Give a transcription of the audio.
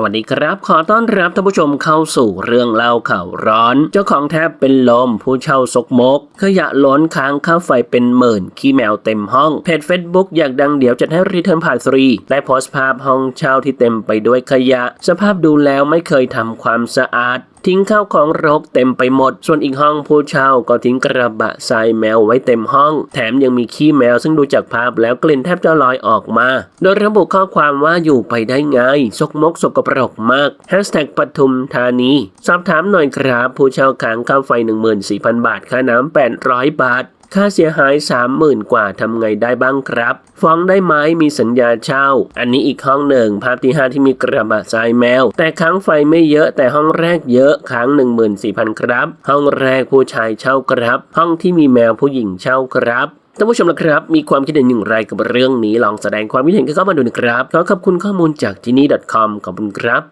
สวัสดีครับ ขอต้อนรับท่านผู้ชมเข้าสู่เรื่องเล่าข่าวร้อน เจ้าของแทบเป็นลมผู้เช่าซกมก ขยะล้นค้างค่าไฟเป็นหมื่น ขี้แมวเต็มห้อง เพจ Facebook อยากดังเดี๋ยวจัดให้รีเทิร์นผ่านฟรีได้โพสต์ภาพห้องเช่าที่เต็มไปด้วยขยะ สภาพดูแล้วไม่เคยทำความสะอาดทิ้งข้าวของรกเต็มไปหมด ส่วนอีกห้องผู้เช่าก็ทิ้งกระบะทรายแมวไว้เต็มห้อง แถมยังมีขี้แมวซึ่งดูจากภาพแล้วกลิ่นแทบจะลอยออกมา โดยระบุข้อความว่าอยู่ไปได้ไงซกมกสกปรกมากแฮชแท็กปทุมธานี สอบถามหน่อยครับ ผู้เช่าค้างค่าไฟ 14,000 บาท ค่าน้ำ800 บาท ค่าเสียหาย 30,000 กว่าทำไงได้บ้างครับ ฟ้องได้ไหมมีสัญญาเช่า อันนี้อีกห้องหนึ่ง ภาพที่ 5 ที่มีกระบะทรายแมว แต่ค้างไฟไม่เยอะแต่ห้องแรกเยอะค้าง 14,000 ครับ ห้องแรกผู้ชายเช่าครับ ห้องที่มีแมวผู้หญิงเช่าครับ ท่านผู้ชมนะครับ มีความคิดเห็นอย่างไรกับเรื่องนี้ลองแสดงความคิดเห็นกันเข้ามาดูนะครับ ขอขอบคุณข้อมูลจากที่นี่ .com ขอบคุณครับ